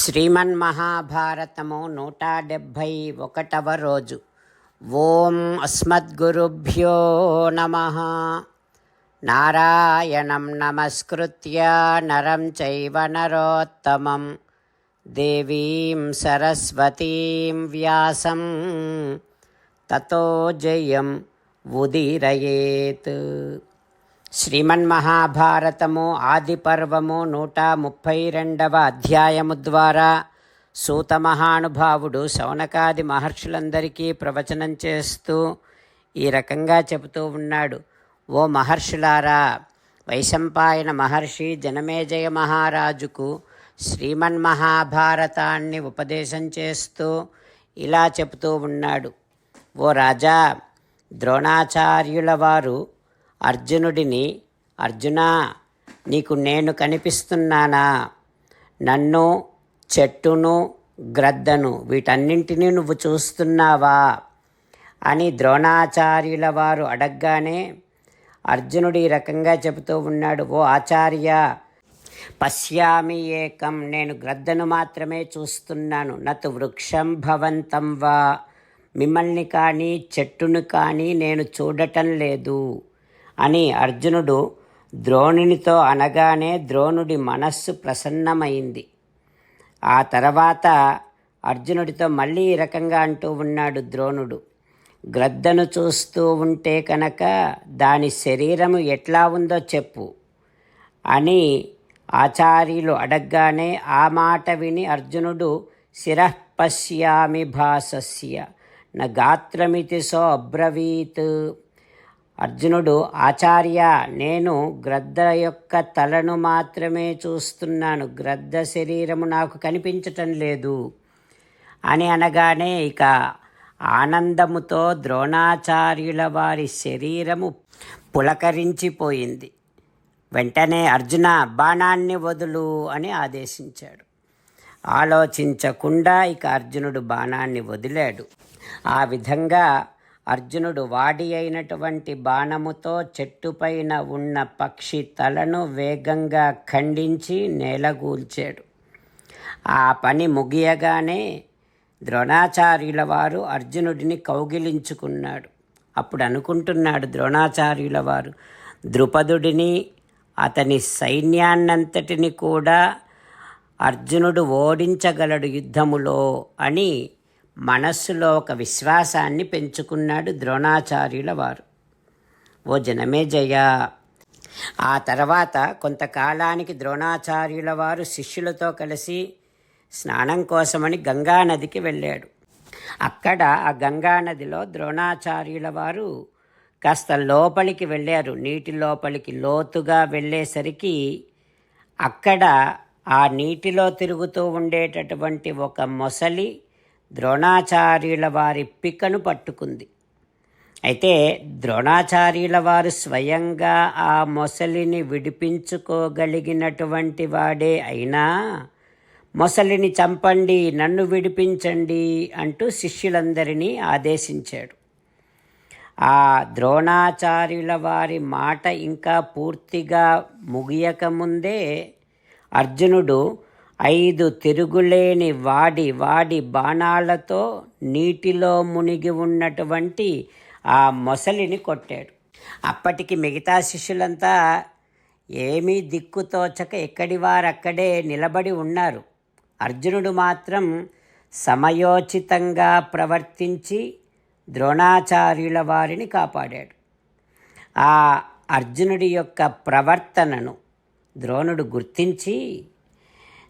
శ్రీమన్మహాభారతము నూట డెబ్భై ఒకటవ రోజు. ఓం అస్మద్గురుభ్యో నమ. నారాయణం నమస్కృత్య నరం చైవ నరోత్తమం. దేవీం సరస్వతీం వ్యాసం. తతో జయం ఉదీరయేత్. శ్రీమన్మహాభారతము ఆది పర్వము నూట ముప్పై రెండవ అధ్యాయము ద్వారా సూత మహానుభావుడు శౌనకాది మహర్షులందరికీ ప్రవచనం చేస్తూ ఈ రకంగా చెబుతూ ఉన్నాడు. ఓ మహర్షులారా వైశంపాయన మహర్షి జనమేజయ మహారాజుకు శ్రీమన్మహాభారతాన్ని ఉపదేశం చేస్తూ ఇలా చెబుతూ ఉన్నాడు. ఓ రాజా ద్రోణాచార్యుల వారు అర్జునుడిని అర్జునా నీకు నేను కనిపిస్తున్నానా? నన్ను చెట్టును గ్రద్దను వీటన్నింటినీ నువ్వు చూస్తున్నావా? అని ద్రోణాచార్యుల వారు అడగగానే అర్జునుడు ఈ రకంగా చెబుతూ ఉన్నాడు ఓ ఆచార్య పశ్యామి ఏకం నేను గ్రద్దను మాత్రమే చూస్తున్నాను. నతు వృక్షం భవంతం వా. మిమ్మల్ని కానీ చెట్టును కానీ నేను చూడటం లేదు. అని అర్జునుడు ద్రోణునితో అనగానే ద్రోణుడి మనస్సు ప్రసన్నమైంది. ఆ తర్వాత అర్జునుడితో మళ్ళీ ఈ రకంగా అంటూ ఉన్నాడు ద్రోణుడు. గ్రద్దను చూస్తూ ఉంటే కనుక దాని శరీరము ఎట్లా ఉందో చెప్పు అని ఆచార్యులు అడగగానే ఆ మాట విని అర్జునుడు శిరపశ్యామి భాసస్య నా గాత్రమితి సో అబ్రవీత్ అర్జునుడు ఆచార్య నేను గ్రద్ద యొక్క తలను మాత్రమే చూస్తున్నాను. గ్రద్ద శరీరము నాకు కనిపించటం లేదు. అని అనగానే ఇక ఆనందముతో ద్రోణాచార్యుల వారి శరీరము పులకరించిపోయింది. వెంటనే అర్జున బాణాన్ని వదులు అని ఆదేశించాడు. ఆలోచించకుండా ఇక అర్జునుడు బాణాన్ని వదిలాడు. ఆ విధంగా అర్జునుడు వాడి అయినటువంటి బాణముతో చెట్టుపైన ఉన్న పక్షి తలను వేగంగా ఖండించి నేలగూల్చాడు. ఆ పని ముగియగానే ద్రోణాచార్యుల వారు అర్జునుడిని కౌగిలించుకున్నాడు. అప్పుడు అనుకుంటున్నాడు ద్రోణాచార్యుల వారు ద్రుపదుడిని అతని సైన్యాన్నంతటిని కూడా అర్జునుడు ఓడించగలడు యుద్ధములో అని మనస్సులో ఒక విశ్వాసాన్ని పెంచుకున్నాడు ద్రోణాచార్యుల వారు. ఓ జనమే జయ! ఆ తర్వాత కొంతకాలానికి ద్రోణాచార్యుల వారు శిష్యులతో కలిసి స్నానం కోసమని గంగానదికి వెళ్ళాడు. అక్కడ ఆ గంగానదిలో ద్రోణాచార్యుల వారు కాస్త లోపలికి వెళ్ళారు. నీటి లోపలికి లోతుగా వెళ్ళేసరికి అక్కడ ఆ నీటిలో తిరుగుతూ ఉండేటటువంటి ఒక మొసలి ద్రోణాచార్యుల వారి పిక్కను పట్టుకుంది. అయితే ద్రోణాచార్యుల వారు స్వయంగా ఆ మొసలిని విడిపించుకోగలిగినటువంటి వాడే అయినా మొసలిని చంపండి నన్ను విడిపించండి అంటూ శిష్యులందరినీ ఆదేశించాడు. ఆ ద్రోణాచార్యుల వారి మాట ఇంకా పూర్తిగా ముగియకముందే అర్జునుడు ఐదు తిరుగులేని వాడి వాడి బాణాలతో నీటిలో మునిగి ఉన్నటువంటి ఆ మొసలిని కొట్టాడు. అప్పటికి మిగతా శిష్యులంతా ఏమీ దిక్కుతోచక ఎక్కడి వారక్కడే నిలబడి ఉన్నారు. అర్జునుడు మాత్రం సమయోచితంగా ప్రవర్తించి ద్రోణాచార్యుల వారిని కాపాడాడు. ఆ అర్జునుడి యొక్క ప్రవర్తనను ద్రోణుడు గుర్తించి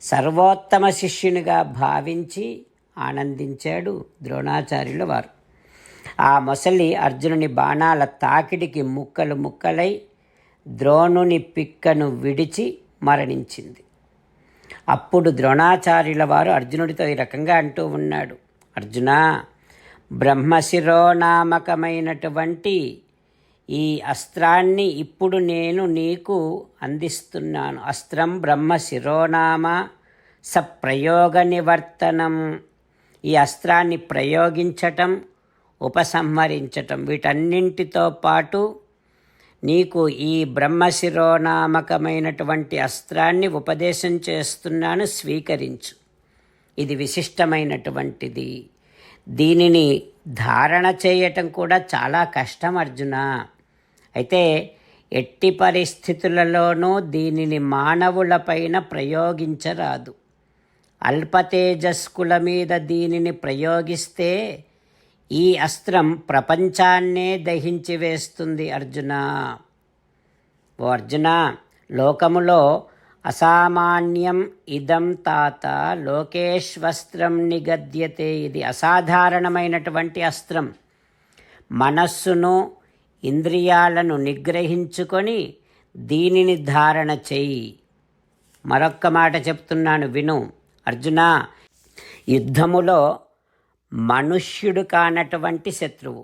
సర్వోత్తమ శిష్యునిగా భావించి ఆనందించాడు ద్రోణాచార్యుల వారు. ఆ మొసలి అర్జునుని బాణాల తాకిడికి ముక్కలు ముక్కలై ద్రోణుని పిక్కను విడిచి మరణించింది. అప్పుడు ద్రోణాచార్యుల వారు అర్జునుడితో ఈ రకంగా అంటూ ఉన్నాడు. అర్జున బ్రహ్మశిరోనామకమైనటువంటి ఈ అస్త్రాన్ని ఇప్పుడు నేను నీకు అందిస్తున్నాను. అస్త్రం బ్రహ్మ శిరోనామ సప్రయోగ నివర్తనం. ఈ అస్త్రాన్ని ప్రయోగించటం ఉపసంహరించటం వీటన్నింటితో పాటు నీకు ఈ బ్రహ్మశిరోనామకమైనటువంటి అస్త్రాన్ని ఉపదేశం చేస్తున్నాను స్వీకరించు. ఇది విశిష్టమైనటువంటిది. దీనిని ధారణ చేయటం కూడా చాలా కష్టం అర్జున. అయితే ఎట్టి పరిస్థితులలోనూ దీనిని మానవులపైన ప్రయోగించరాదు. అల్పతేజస్కుల మీద దీనిని ప్రయోగిస్తే ఈ అస్త్రం ప్రపంచాన్నే దహించి వేస్తుంది అర్జున. ఓ అర్జున లోకములో అసామాన్యం ఇదం తాత లోకేశ్వస్త్రం నిగద్యతే. ఇది అసాధారణమైనటువంటి అస్త్రం. మనస్సును ఇంద్రియాలను నిగ్రహించుకొని దీనిని ధారణ చెయ్యి మరొక్క మాట చెప్తున్నాను విను. అర్జున యుద్ధములో మనుష్యుడు కానటువంటి శత్రువు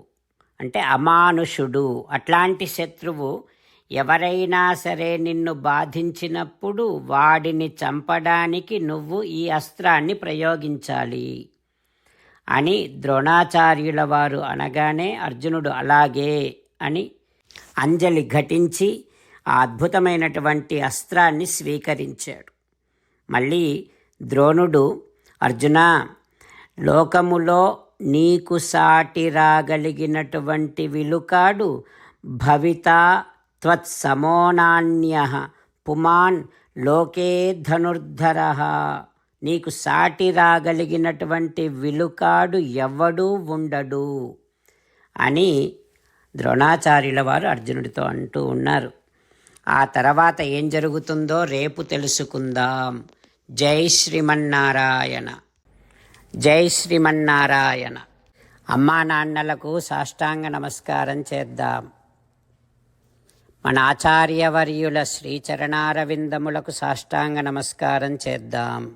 అంటే అమానుషుడు అట్లాంటి శత్రువు ఎవరైనా సరే నిన్ను బాధించినప్పుడు వాడిని చంపడానికి నువ్వు ఈ అస్త్రాన్ని ప్రయోగించాలి అని ద్రోణాచార్యుల వారు అనగానే అర్జునుడు అలాగే అని అంజలి ఘటించి ఆ అద్భుతమైనటువంటి అస్త్రాన్ని స్వీకరించాడు. మళ్ళీ ద్రోణుడు అర్జున లోకములో నీకు సాటి రాగలిగినటువంటి విలుకాడు భవిత త్వత్సమోనాన్య పుమాన్ లోకే ధనుర్ధర. నీకు సాటి రాగలిగినటువంటి విలుకాడు ఎవడూ ఉండడు అని ద్రోణాచార్యుల వారు అర్జునుడితో అంటూ ఉన్నారు. ఆ తర్వాత ఏం జరుగుతుందో రేపు తెలుసుకుందాం. జై శ్రీమన్నారాయణ. జై శ్రీమన్నారాయణ. అమ్మా నాన్నలకు సాష్టాంగ నమస్కారం చేద్దాం. మన ఆచార్యవర్యుల శ్రీచరణారవిందములకు సాష్టాంగ నమస్కారం చేద్దాం.